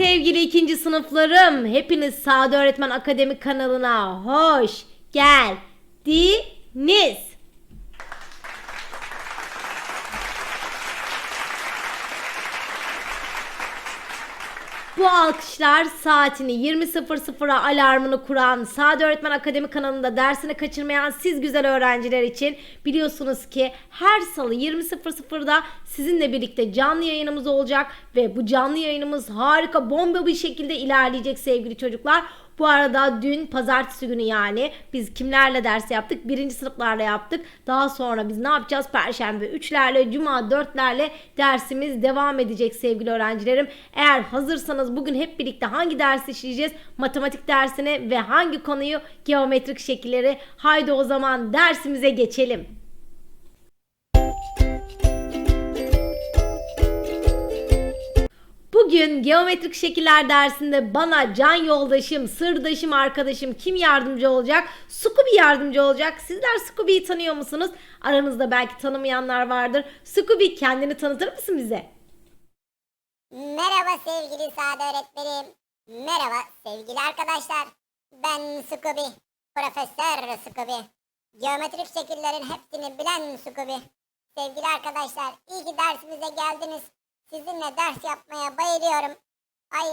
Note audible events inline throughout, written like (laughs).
sevgili ikinci sınıflarım. Hepiniz Sade Öğretmen Akademi kanalına hoş geldiniz. Bu alkışlar saatini 20.00'a alarmını kuran Sade Öğretmen Akademi kanalında dersini kaçırmayan siz güzel öğrenciler için biliyorsunuz ki her salı 20.00'da sizinle birlikte canlı yayınımız olacak ve bu canlı yayınımız harika bomba bir şekilde ilerleyecek sevgili çocuklar. Bu arada dün pazartesi günü yani biz kimlerle ders yaptık? Birinci sınıflarla yaptık. Daha sonra biz ne yapacağız? Perşembe 3'lerle, cuma 4'lerle dersimiz devam edecek sevgili öğrencilerim. Eğer hazırsanız bugün hep birlikte hangi dersi işleyeceğiz? Matematik dersini ve hangi konuyu? Geometrik şekilleri. Haydi o zaman dersimize geçelim. Bugün geometrik şekiller dersinde bana can yoldaşım, sırdaşım, arkadaşım kim yardımcı olacak? Scooby yardımcı olacak. Sizler Scooby'yi tanıyor musunuz? Aranızda belki tanımayanlar vardır. Scooby kendini tanıtır mısın bize? Merhaba sevgili Sade öğretmenim. Merhaba sevgili arkadaşlar. Ben Scooby. Profesör Scooby. Geometrik şekillerin hepsini bilen Scooby. Sevgili arkadaşlar iyi ki dersimize geldiniz. Sizinle ders yapmaya bayılıyorum. Ay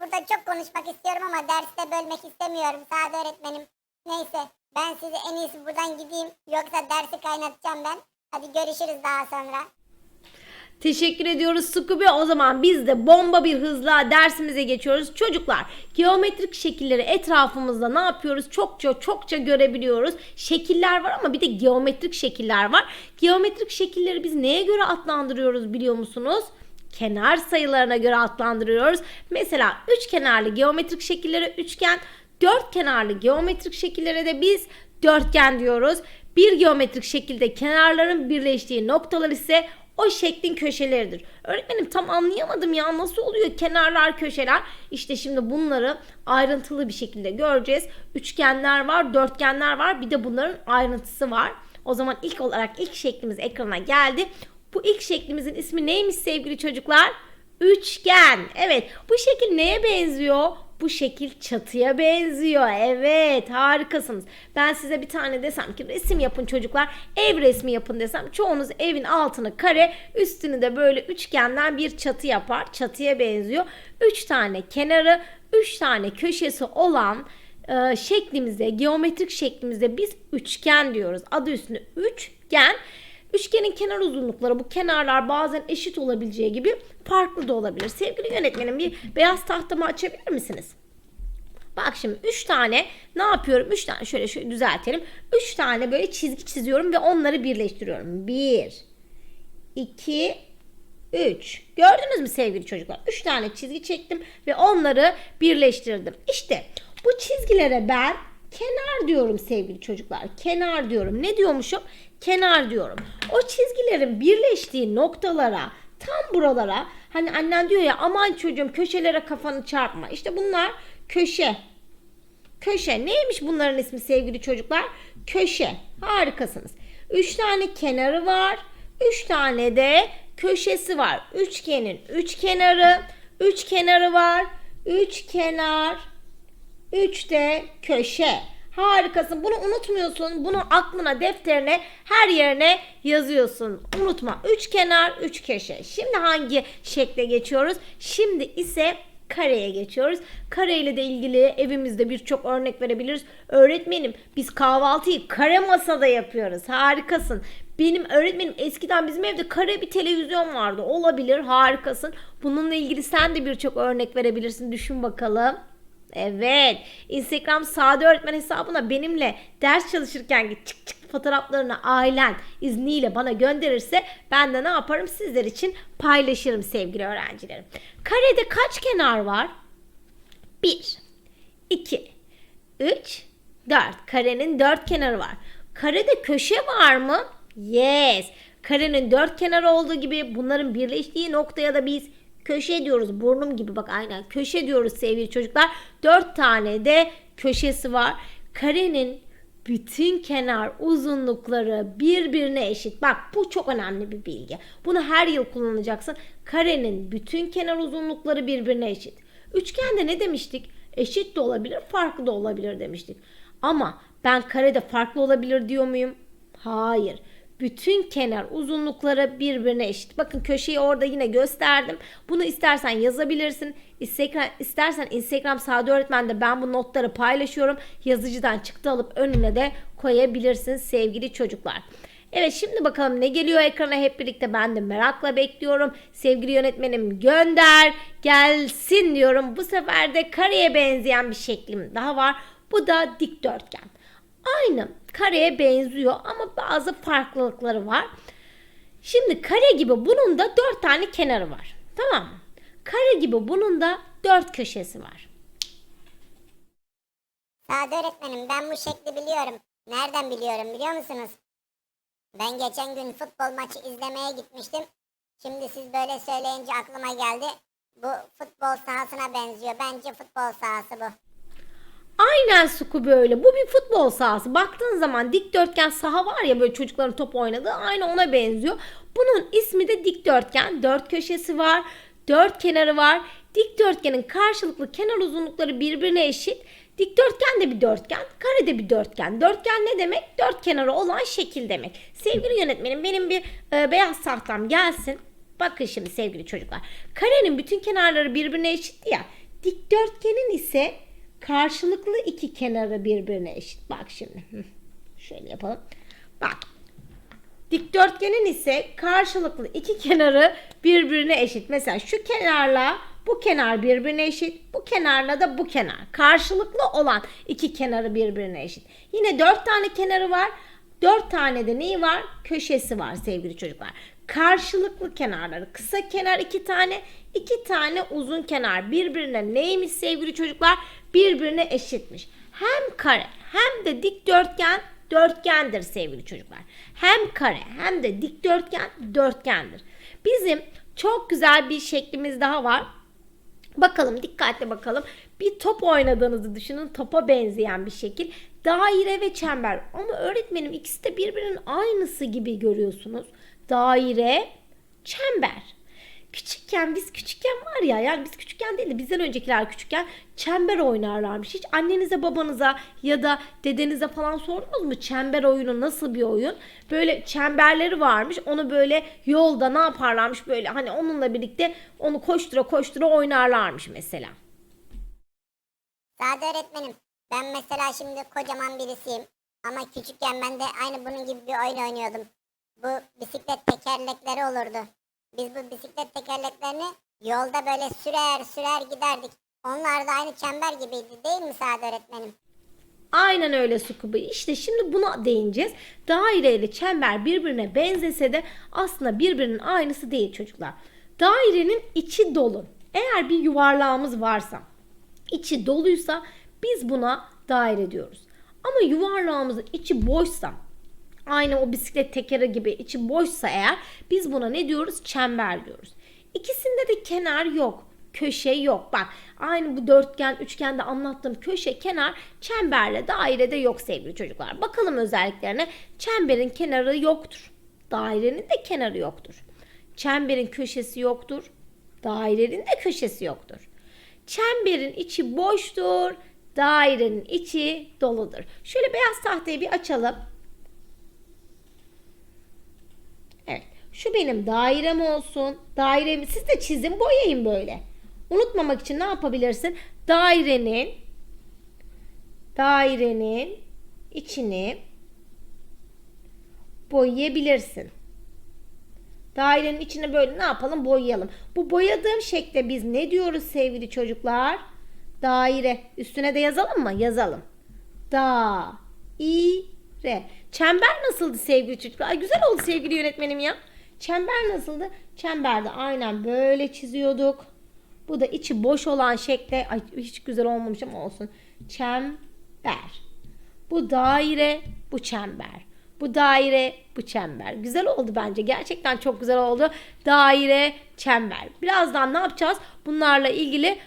burada çok konuşmak istiyorum ama derste bölmek istemiyorum Sade öğretmenim. Neyse ben size en iyisi buradan gideyim. Yoksa dersi kaynatacağım ben. Hadi görüşürüz daha sonra. Teşekkür ediyoruz Scooby. O zaman biz de bomba bir hızla dersimize geçiyoruz. Çocuklar geometrik şekilleri etrafımızda ne yapıyoruz? Çokça çokça görebiliyoruz. Şekiller var ama bir de geometrik şekiller var. Geometrik şekilleri biz neye göre adlandırıyoruz biliyor musunuz? Kenar sayılarına göre adlandırıyoruz. Mesela üç kenarlı geometrik şekillere üçgen, dört kenarlı geometrik şekillere de biz dörtgen diyoruz. Bir geometrik şekilde kenarların birleştiği noktalar ise o şeklin köşeleridir. Öğretmenim tam anlayamadım ya nasıl oluyor kenarlar köşeler. İşte şimdi bunları ayrıntılı bir şekilde göreceğiz. Üçgenler var, dörtgenler var. Bir de bunların ayrıntısı var. O zaman ilk olarak ilk şeklimiz ekrana geldi. Bu ilk şeklimizin ismi neymiş sevgili çocuklar? Üçgen. Evet bu şekil neye benziyor? Bu şekil çatıya benziyor. Evet harikasınız. Ben size bir tane desem ki resim yapın çocuklar. Ev resmi yapın desem çoğunuz evin altını kare üstünü de böyle üçgenden bir çatı yapar. Çatıya benziyor. Üç tane kenarı, üç tane köşesi olan e, şeklimizde, geometrik şeklimizde biz üçgen diyoruz. Adı üstünde üçgen. Üçgenin kenar uzunlukları bu kenarlar bazen eşit olabileceği gibi farklı da olabilir. Sevgili yönetmenim bir beyaz tahtamı açabilir misiniz? Bak şimdi 3 tane ne yapıyorum? 3 tane şöyle şöyle düzeltelim. 3 tane böyle çizgi çiziyorum ve onları birleştiriyorum. 1 2 3. Gördünüz mü sevgili çocuklar? 3 tane çizgi çektim ve onları birleştirdim. İşte bu çizgilere ben kenar diyorum sevgili çocuklar. Kenar diyorum. Ne diyormuşum? Kenar diyorum. O çizgilerin birleştiği noktalara tam buralara hani annen diyor ya aman çocuğum köşelere kafanı çarpma. İşte bunlar köşe. Köşe. Neymiş bunların ismi sevgili çocuklar? Köşe. Harikasınız. Üç tane kenarı var. Üç tane de köşesi var. Üçgenin üç kenarı. Üç kenarı var. Üç kenar. Üç de köşe. Harikasın. Bunu unutmuyorsun. Bunu aklına, defterine, her yerine yazıyorsun. Unutma. Üç kenar, üç köşe. Şimdi hangi şekle geçiyoruz? Şimdi ise kareye geçiyoruz. Kare ile de ilgili evimizde birçok örnek verebiliriz. Öğretmenim biz kahvaltıyı kare masada yapıyoruz. Harikasın. Benim öğretmenim eskiden bizim evde kare bir televizyon vardı. Olabilir. Harikasın. Bununla ilgili sen de birçok örnek verebilirsin. Düşün bakalım. Evet. Instagram Sade Öğretmen hesabına benimle ders çalışırken çık çık fotoğraflarını ailen izniyle bana gönderirse ben de ne yaparım sizler için paylaşırım sevgili öğrencilerim. Karede kaç kenar var? 1, 2, 3, 4. Karenin 4 kenarı var. Karede köşe var mı? Yes. Karenin 4 kenarı olduğu gibi bunların birleştiği noktaya da biz köşe diyoruz. Burnum gibi bak aynen köşe diyoruz sevgili çocuklar. 4 tane de köşesi var. Karenin bütün kenar uzunlukları birbirine eşit. Bak bu çok önemli bir bilgi. Bunu her yıl kullanacaksın. Karenin bütün kenar uzunlukları birbirine eşit. Üçgende ne demiştik? Eşit de olabilir, farklı da olabilir demiştik. Ama ben karede farklı olabilir diyor muyum? Hayır. Bütün kenar uzunlukları birbirine eşit. Bakın köşeyi orada yine gösterdim. Bunu istersen yazabilirsin. Instagram, istersen Instagram Sade Öğretmen'de ben bu notları paylaşıyorum. Yazıcıdan çıktı alıp önüne de koyabilirsin sevgili çocuklar. Evet şimdi bakalım ne geliyor ekrana hep birlikte ben de merakla bekliyorum. Sevgili yönetmenim gönder gelsin diyorum. Bu sefer de kareye benzeyen bir şeklim daha var. Bu da dikdörtgen. Aynı kareye benziyor ama bazı farklılıkları var. Şimdi kare gibi bunun da dört tane kenarı var. Tamam mı? Kare gibi bunun da dört köşesi var. Sade öğretmenim ben bu şekli biliyorum. Nereden biliyorum biliyor musunuz? Ben geçen gün futbol maçı izlemeye gitmiştim. Şimdi siz böyle söyleyince aklıma geldi. Bu futbol sahasına benziyor. Bence futbol sahası bu. Aynen Suku böyle. Bu bir futbol sahası. Baktığın zaman dikdörtgen saha var ya böyle çocukların top oynadığı aynı ona benziyor. Bunun ismi de dikdörtgen. Dört köşesi var. Dört kenarı var. Dikdörtgenin karşılıklı kenar uzunlukları birbirine eşit. Dikdörtgen de bir dörtgen, kare de bir dörtgen. Dörtgen ne demek? Dört kenarı olan şekil demek. Sevgili yönetmenim benim bir e, beyaz tahtam gelsin. Bakın şimdi sevgili çocuklar. Karenin bütün kenarları birbirine eşit ya. Dikdörtgenin ise karşılıklı iki kenarı birbirine eşit. Bak şimdi. Şöyle yapalım. Bak. Dikdörtgenin ise karşılıklı iki kenarı birbirine eşit. Mesela şu kenarla bu kenar birbirine eşit. Bu kenarla da bu kenar. Karşılıklı olan iki kenarı birbirine eşit. Yine dört tane kenarı var. Dört tane de neyi var? Köşesi var sevgili çocuklar. Karşılıklı kenarları. Kısa kenar iki tane, iki tane uzun kenar birbirine neymiş sevgili çocuklar? Birbirine eşitmiş. Hem kare hem de dikdörtgen dörtgendir sevgili çocuklar. Hem kare hem de dikdörtgen dörtgendir. Bizim çok güzel bir şeklimiz daha var. Bakalım dikkatli bakalım. Bir top oynadığınızı düşünün. Topa benzeyen bir şekil. Daire ve çember. Ama öğretmenim ikisi de birbirinin aynısı gibi görüyorsunuz. Daire, çember. Küçükken biz küçükken var ya yani biz küçükken değil de bizden öncekiler küçükken çember oynarlarmış. Hiç annenize babanıza ya da dedenize falan sordunuz mu çember oyunu nasıl bir oyun? Böyle çemberleri varmış onu böyle yolda ne yaparlarmış böyle hani onunla birlikte onu koştura koştura oynarlarmış mesela. Sade öğretmenim ben mesela şimdi kocaman birisiyim. Ama küçükken ben de aynı bunun gibi bir oyun oynuyordum. Bu bisiklet tekerlekleri olurdu. Biz bu bisiklet tekerleklerini yolda böyle sürer sürer giderdik. Onlar da aynı çember gibiydi değil mi Sade öğretmenim? Aynen öyle Sukubu. İşte şimdi buna değineceğiz. Daire ile çember birbirine benzese de aslında birbirinin aynısı değil çocuklar. Dairenin içi dolu. Eğer bir yuvarlağımız varsa, içi doluysa biz buna daire diyoruz. Ama yuvarlağımızın içi boşsa, aynı o bisiklet tekeri gibi içi boşsa eğer biz buna ne diyoruz? Çember diyoruz. İkisinde de kenar yok köşe yok. Bak aynı bu dörtgen, üçgende anlattığım köşe, kenar, çemberle dairede yok sevgili çocuklar. Bakalım özelliklerine. Çemberin kenarı yoktur. Dairenin de kenarı yoktur. Çemberin köşesi yoktur. Dairenin de köşesi yoktur. Çemberin içi boştur. Dairenin içi doludur. Şöyle beyaz tahtayı bir açalım. Evet. Şu benim dairem olsun. Dairemi siz de çizin boyayın böyle. Unutmamak için ne yapabilirsin? Dairenin dairenin içini boyayabilirsin. Dairenin içine böyle ne yapalım? Boyayalım. Bu boyadığım şekle biz ne diyoruz sevgili çocuklar? Daire. Üstüne de yazalım mı? Yazalım. Da i re. Çember nasıldı sevgili çocuklar? Ay güzel oldu sevgili yönetmenim ya. Çember nasıldı? Çemberde aynen böyle çiziyorduk. Bu da içi boş olan şekle ay hiç güzel olmamış ama olsun. Çember. Bu daire, bu çember. Bu daire, bu çember. Güzel oldu bence. Gerçekten çok güzel oldu. Daire, çember. Birazdan ne yapacağız? Bunlarla ilgili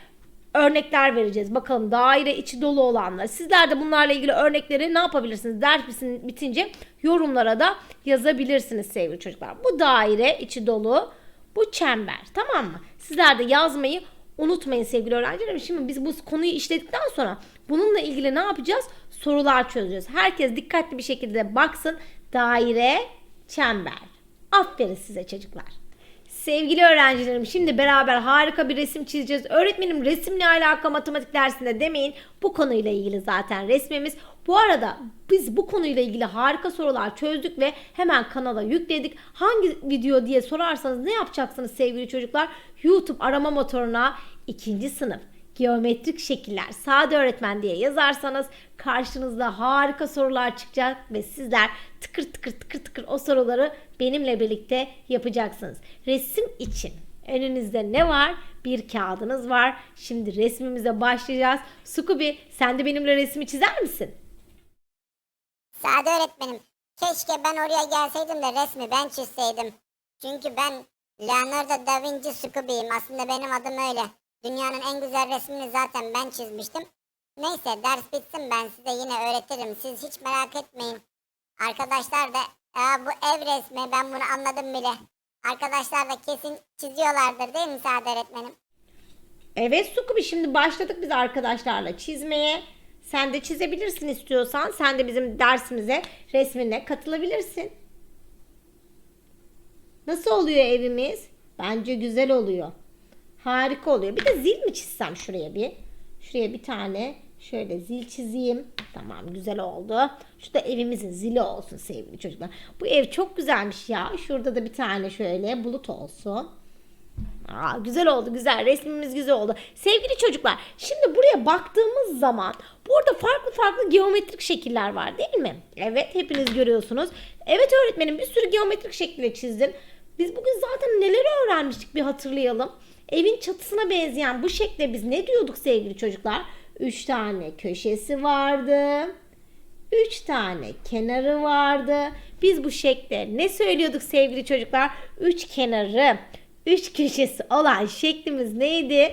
örnekler vereceğiz. Bakalım daire içi dolu olanlar. Sizler de bunlarla ilgili örnekleri ne yapabilirsiniz? Ders bitin- bitince yorumlara da yazabilirsiniz sevgili çocuklar. Bu daire içi dolu. Bu çember. Tamam mı? Sizler de yazmayı unutmayın sevgili öğrencilerim. Şimdi biz bu konuyu işledikten sonra bununla ilgili ne yapacağız? Sorular çözeceğiz. Herkes dikkatli bir şekilde baksın. Daire, çember. Aferin size çocuklar. Sevgili öğrencilerim şimdi beraber harika bir resim çizeceğiz. Öğretmenim resimle alaka matematik dersinde demeyin. Bu konuyla ilgili zaten resmimiz. Bu arada biz bu konuyla ilgili harika sorular çözdük ve hemen kanala yükledik. Hangi video diye sorarsanız ne yapacaksınız sevgili çocuklar? YouTube arama motoruna ikinci sınıf geometrik şekiller sade öğretmen diye yazarsanız karşınızda harika sorular çıkacak ve sizler tıkır tıkır tıkır tıkır o soruları benimle birlikte yapacaksınız. Resim için önünüzde ne var? Bir kağıdınız var. Şimdi resmimize başlayacağız. Sukubi sen de benimle resmi çizer misin? Sade öğretmenim. Keşke ben oraya gelseydim de resmi ben çizseydim. Çünkü ben Leonardo da Vinci Scooby'yim. Aslında benim adım öyle. Dünyanın en güzel resmini zaten ben çizmiştim. Neyse ders bitsin ben size yine öğretirim. Siz hiç merak etmeyin. Arkadaşlar da "Aa, bu ev resmi ben bunu anladım bile. Arkadaşlar da kesin çiziyorlardır değil mi Sade öğretmenim? Evet Sukubi şimdi başladık biz arkadaşlarla çizmeye. Sen de çizebilirsin istiyorsan. Sen de bizim dersimize resmine katılabilirsin. Nasıl oluyor evimiz? Bence güzel oluyor. Harika oluyor. Bir de zil mi çizsem şuraya bir? Şuraya bir tane şöyle zil çizeyim. Tamam güzel oldu. Şu da evimizin zili olsun sevgili çocuklar. Bu ev çok güzelmiş ya. Şurada da bir tane şöyle bulut olsun. Aa, güzel oldu güzel resmimiz güzel oldu. Sevgili çocuklar şimdi buraya baktığımız zaman burada farklı farklı geometrik şekiller var değil mi? Evet hepiniz görüyorsunuz. Evet öğretmenim bir sürü geometrik şekilde çizdin. Biz bugün zaten neleri öğrenmiştik bir hatırlayalım. Evin çatısına benzeyen bu şekle biz ne diyorduk sevgili çocuklar? Üç tane köşesi vardı. Üç tane kenarı vardı. Biz bu şekle ne söylüyorduk sevgili çocuklar? Üç kenarı, üç köşesi olan şeklimiz neydi?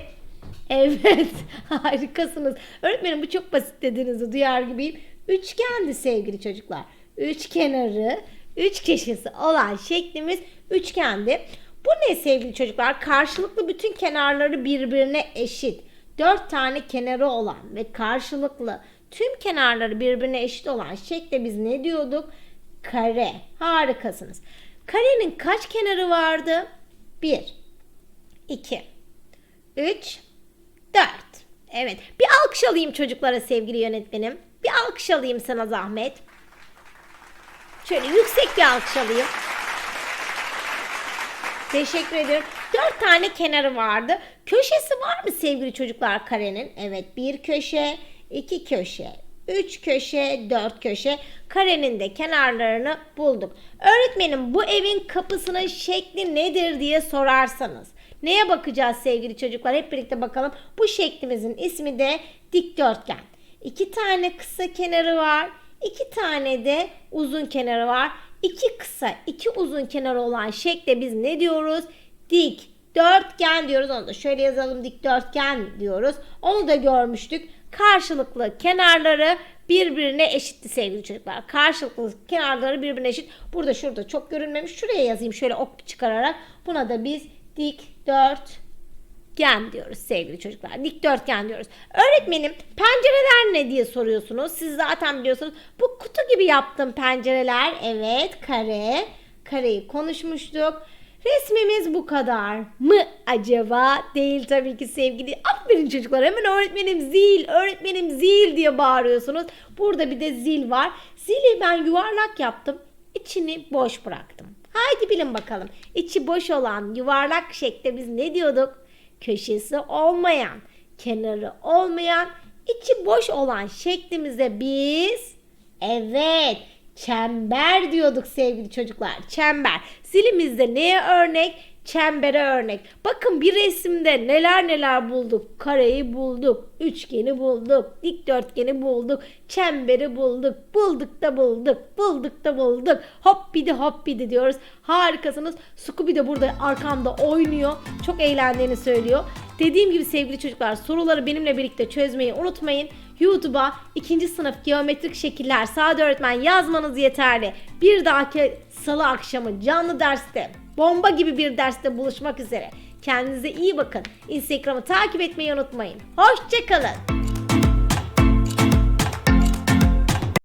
Evet, (laughs) harikasınız. Öğretmenim bu çok basit dediğinizi duyar gibiyim. Üçgendi sevgili çocuklar. Üç kenarı, üç köşesi olan şeklimiz üçgendi. Bu ne sevgili çocuklar? Karşılıklı bütün kenarları birbirine eşit. Dört tane kenarı olan ve karşılıklı tüm kenarları birbirine eşit olan şekle biz ne diyorduk? Kare. Harikasınız. Karenin kaç kenarı vardı? 1, 2, 3, 4. Evet. Bir alkış alayım çocuklara sevgili yönetmenim. Bir alkış alayım sana zahmet. Şöyle yüksek bir alkış alayım. Teşekkür ederim. Dört tane kenarı vardı. Köşesi var mı sevgili çocuklar karenin? Evet bir köşe, iki köşe, üç köşe, dört köşe. Karenin de kenarlarını bulduk. Öğretmenim bu evin kapısının şekli nedir diye sorarsanız. Neye bakacağız sevgili çocuklar? Hep birlikte bakalım. Bu şeklimizin ismi de dikdörtgen. İki tane kısa kenarı var. iki tane de uzun kenarı var. İki kısa, iki uzun kenarı olan şekle biz ne diyoruz? Dikdörtgen diyoruz. Onu da şöyle yazalım dikdörtgen diyoruz. Onu da görmüştük. Karşılıklı kenarları birbirine eşitti sevgili çocuklar. Karşılıklı kenarları birbirine eşit. Burada şurada çok görünmemiş. Şuraya yazayım şöyle ok çıkararak. Buna da biz dikdörtgen diyoruz sevgili çocuklar. Dikdörtgen diyoruz. Öğretmenim pencereler ne diye soruyorsunuz. Siz zaten biliyorsunuz. Bu kutu gibi yaptım pencereler. Evet kare. Kareyi konuşmuştuk. Resmimiz bu kadar mı acaba? Değil tabii ki sevgili. Aferin çocuklar. Hemen öğretmenim zil, öğretmenim zil diye bağırıyorsunuz. Burada bir de zil var. Zili ben yuvarlak yaptım. İçini boş bıraktım. Haydi bilin bakalım. İçi boş olan yuvarlak şekle biz ne diyorduk? Köşesi olmayan, kenarı olmayan, içi boş olan şeklimize biz evet çember diyorduk sevgili çocuklar. Çember. Zilimizde neye örnek? Çembere örnek. Bakın bir resimde neler neler bulduk. Kareyi bulduk, üçgeni bulduk, dikdörtgeni bulduk, çemberi bulduk, bulduk da bulduk, bulduk da bulduk. Hop bidi hop bidi diyoruz. Harikasınız. Scooby de burada arkamda oynuyor. Çok eğlendiğini söylüyor. Dediğim gibi sevgili çocuklar soruları benimle birlikte çözmeyi unutmayın. YouTube'a ikinci sınıf geometrik şekiller sade öğretmen yazmanız yeterli. Bir dahaki salı akşamı canlı derste bomba gibi bir derste buluşmak üzere. Kendinize iyi bakın. Instagram'ı takip etmeyi unutmayın. Hoşçakalın.